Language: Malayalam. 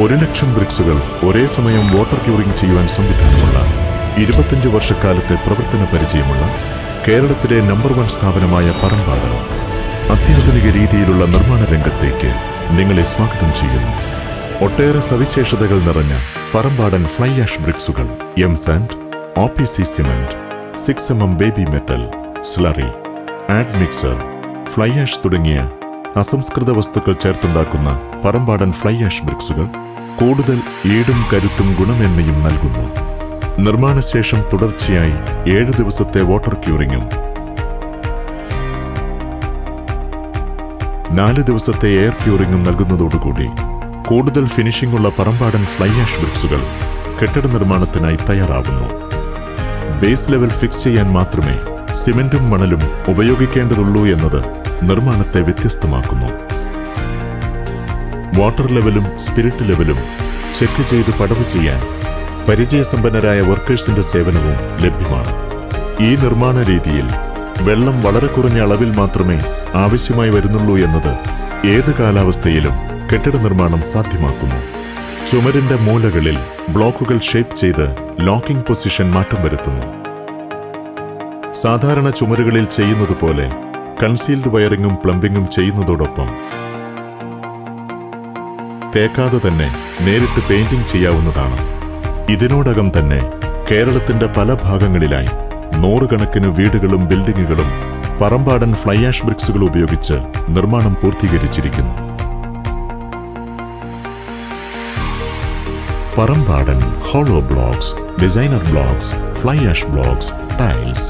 ഒരു ലക്ഷം ബ്രിക്സുകൾ ഒരേ സമയം വാട്ടർ ക്യൂറിംഗ് ചെയ്യുവാൻ സംവിധാനമുള്ള ഇരുപത്തിയഞ്ച് വർഷക്കാലത്തെ പ്രവർത്തന പരിചയമുള്ള കേരളത്തിലെ നമ്പർ വൺ സ്ഥാപനമായ പറമ്പാടൻ അത്യാധുനിക രീതിയിലുള്ള നിർമ്മാണ രംഗത്തേക്ക് നിങ്ങളെ സ്വാഗതം ചെയ്യുന്നു. ഒട്ടേറെ സവിശേഷതകൾ നിറഞ്ഞ Parambadan fly ash ബ്രിക്സുകൾ M sand O P C cement six M M baby metal slurry admixture fly ash തുടങ്ങിയ അസംസ്കൃത വസ്തുക്കൾ ചേർത്തുണ്ടാക്കുന്ന പറമ്പാടൻ ഫ്ലൈ ആഷ് ബ്രിക്സുകൾ കൂടുതൽ ഈടും കരുത്തും ഗുണമേന്മയും നൽകുന്നു. നിർമ്മാണശേഷം തുടർച്ചയായി ഏഴ് ദിവസത്തെ വാട്ടർ ക്യൂറിങ്ങും. നാല് ദിവസത്തെ എയർ ക്യൂറിങ്ങും നൽകുന്നതോടുകൂടി കൂടുതൽ ഫിനിഷിംഗ് ഉള്ള പറമ്പാടൻ ഫ്ലൈ ആഷ് ബ്രിക്സുകൾ കെട്ടിട നിർമ്മാണത്തിനായി തയ്യാറാവുന്നു. ബേസ് ലെവൽ ഫിക്സ് ചെയ്യാൻ മാത്രമേ സിമെന്റും മണലും ഉപയോഗിക്കേണ്ടതുള്ളൂ എന്നത് നിർമ്മാണത്തെ വ്യത്യസ്തമാക്കുന്നു. വാട്ടർ ലെവലും സ്പിരിറ്റ് ലെവലും ചെക്ക് ചെയ്ത് പടവ് ചെയ്യാൻ പരിചയസമ്പന്നരായ വർക്കേഴ്സിന്റെ സേവനവും ലഭ്യമാണ്. ഈ നിർമ്മാണ രീതിയിൽ വെള്ളം വളരെ കുറഞ്ഞ അളവിൽ മാത്രമേ ആവശ്യമായി വരുന്നുള്ളൂ എന്നത് ഏത് കാലാവസ്ഥയിലും കെട്ടിട നിർമ്മാണം സാധ്യമാക്കുന്നു. ചുമരിന്റെ മൂലകളിൽ ബ്ലോക്കുകൾ ഷേപ്പ് ചെയ്ത് ലോക്കിംഗ് പൊസിഷൻ മാറ്റം വരുത്തുന്നു. സാധാരണ ചുമരുകളിൽ ചെയ്യുന്നതുപോലെ കൺസീൽഡ് വയറിങ്ങും പ്ലംബിങ്ങും ചെയ്യുന്നതോടൊപ്പം തേക്കാതെ തന്നെ നേരിട്ട് പെയിന്റിംഗ് ചെയ്യാവുന്നതാണ്. ഇതിനോടകം തന്നെ കേരളത്തിന്റെ പല ഭാഗങ്ങളിലായി നൂറുകണക്കിന് വീടുകളും ബിൽഡിങ്ങുകളും പറമ്പാടൻ ഫ്ലൈ ആഷ് ബ്രിക്സുകൾ ഉപയോഗിച്ച് നിർമ്മാണം പൂർത്തീകരിച്ചിരിക്കുന്നു. Parambadan hollow blocks designer blocks fly ash blocks tiles